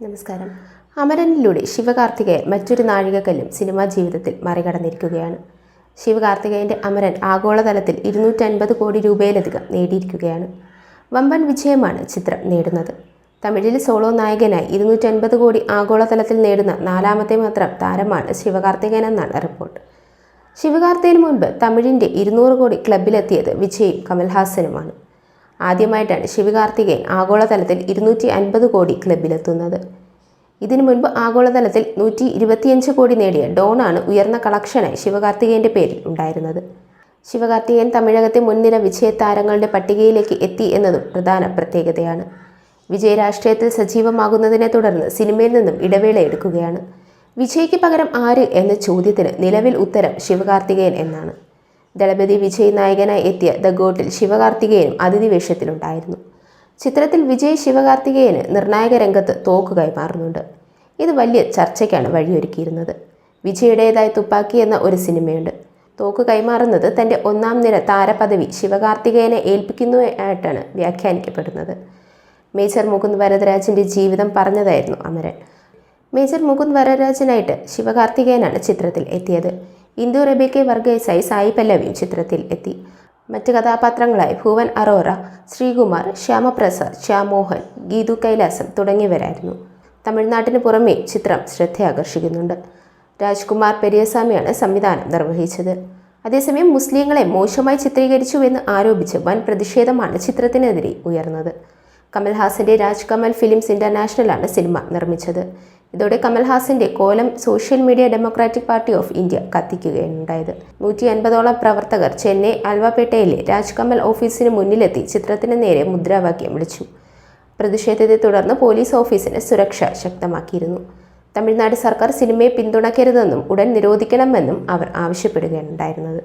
നമസ്കാരം. അമരനിലൂടെ ശിവകാർത്തികേയൻ മറ്റൊരു നാഴികക്കല്ലും സിനിമാ ജീവിതത്തിൽ മറികടന്നിരിക്കുകയാണ്. ശിവകാർത്തികേയന്റെ അമരൻ ആഗോളതലത്തിൽ ഇരുന്നൂറ്റൻപത് കോടി രൂപയിലധികം നേടിയിരിക്കുകയാണ്. വമ്പൻ വിജയമാണ് ചിത്രം നേടുന്നത്. തമിഴിൽ സോളോ നായകനായി ഇരുന്നൂറ്റൻപത് കോടി ആഗോളതലത്തിൽ നേടുന്ന നാലാമത്തെ മാത്രം താരമാണ് ശിവകാർത്തികേയൻ എന്നാണ് റിപ്പോർട്ട്. ശിവകാർത്തികന് മുൻപ് തമിഴിന്റെ ഇരുന്നൂറ് കോടി ക്ലബിലെത്തിയത് വിജയും കമൽഹാസനുമാണ്. ആദ്യമായിട്ടാണ് ശിവകാർത്തികേയൻ ആഗോളതലത്തിൽ ഇരുന്നൂറ്റി അൻപത് കോടി ക്ലബിലെത്തുന്നത്. ഇതിനു മുൻപ് ആഗോളതലത്തിൽ നൂറ്റി ഇരുപത്തിയഞ്ച് കോടി നേടിയ ഡോണാണ് ഉയർന്ന കളക്ഷനായി ശിവകാർത്തികേയന്റെ പേരിൽ ഉണ്ടായിരുന്നത്. ശിവകാർത്തികേയൻ തമിഴകത്തെ മുൻനിര വിജയതാരങ്ങളുടെ പട്ടികയിലേക്ക് എത്തി എന്നതും പ്രധാന പ്രത്യേകതയാണ്. വിജയ രാഷ്ട്രീയത്തിൽ സജീവമാകുന്നതിനെ തുടർന്ന് സിനിമയിൽ നിന്നും ഇടവേള എടുക്കുകയാണ്. വിജയ്ക്ക് പകരം ആര് എന്ന ചോദ്യത്തിന് നിലവിൽ ഉത്തരം ശിവകാർത്തികേയൻ എന്നാണ്. ദളപതി വിജയ് നായകനായി എത്തിയ ദ ഗോട്ടിൽ ശിവകാർത്തികേയനും അതിഥി വേഷത്തിലുണ്ടായിരുന്നു ചിത്രത്തിൽ വിജയ് ശിവകാർത്തികേയന് നിർണായക രംഗത്ത് തോക്ക് കൈമാറുന്നുണ്ട് ഇത് വലിയ ചർച്ചയ്ക്കാണ് വഴിയൊരുക്കിയിരുന്നത്. വിജയുടേതായ തുപ്പാക്കി എന്ന ഒരു സിനിമയുണ്ട്. തോക്ക് കൈമാറുന്നത് തന്റെ ഒന്നാം നിര താരപദവി ശിവകാർത്തികേയനെ ഏൽപ്പിക്കുന്നു ആയിട്ടാണ് വ്യാഖ്യാനിക്കപ്പെടുന്നത്. മേജർ മുകുന്ദ് വരദരാജിന്റെ ജീവിതം പറഞ്ഞതായിരുന്നു അമരൻ. മേജർ മുകുന്ദ് വരരാജനായിട്ട് ശിവകാർത്തികേയനാണ് ചിത്രത്തിൽ എത്തിയത്. ഇന്ദു റബേക്കെ വർഗേസായി സായി പല്ലവിയും ചിത്രത്തിൽ എത്തി. മറ്റ് കഥാപാത്രങ്ങളായി ഭുവൻ അറോറ ശ്രീകുമാർ ശ്യാമപ്രസാദ് ശ്യാമോഹൻ ഗീതു കൈലാസം തുടങ്ങിയവരായിരുന്നു. തമിഴ്നാട്ടിന് പുറമെ ചിത്രം ശ്രദ്ധയാകർഷിക്കുന്നുണ്ട്. രാജ്കുമാർ പെരിയസ്വാമിയാണ് സംവിധാനം നിർവഹിച്ചത്. അതേസമയം മുസ്ലിങ്ങളെ മോശമായി ചിത്രീകരിച്ചു എന്ന് ആരോപിച്ച് വൻ പ്രതിഷേധമാണ് ചിത്രത്തിനെതിരെ ഉയർന്നത്. കമൽഹാസന്റെ രാജ്കമൽ ഫിലിംസ് ഇന്റർനാഷണലാണ് സിനിമ നിർമ്മിച്ചത്. ഇതോടെ കമൽഹാസിന്റെ കോലം social media democratic party of India കത്തിക്കുകയുണ്ടായത്. നൂറ്റി അൻപതോളം പ്രവർത്തകർ ചെന്നൈ അൽവാപേട്ടയിലെ രാജ് കമൽ ഓഫീസിന് മുന്നിലെത്തി ചിത്രത്തിന് നേരെ മുദ്രാവാക്യം വിളിച്ചു. പ്രതിഷേധത്തെ തുടർന്ന് പോലീസ് ഓഫീസിന് സുരക്ഷ ശക്തമാക്കിയിരുന്നു. തമിഴ്നാട് സർക്കാർ സിനിമയെ പിന്തുണയ്ക്കരുതെന്നും ഉടൻ നിരോധിക്കണമെന്നും അവർ ആവശ്യപ്പെടുകയുണ്ടായിരുന്നത്.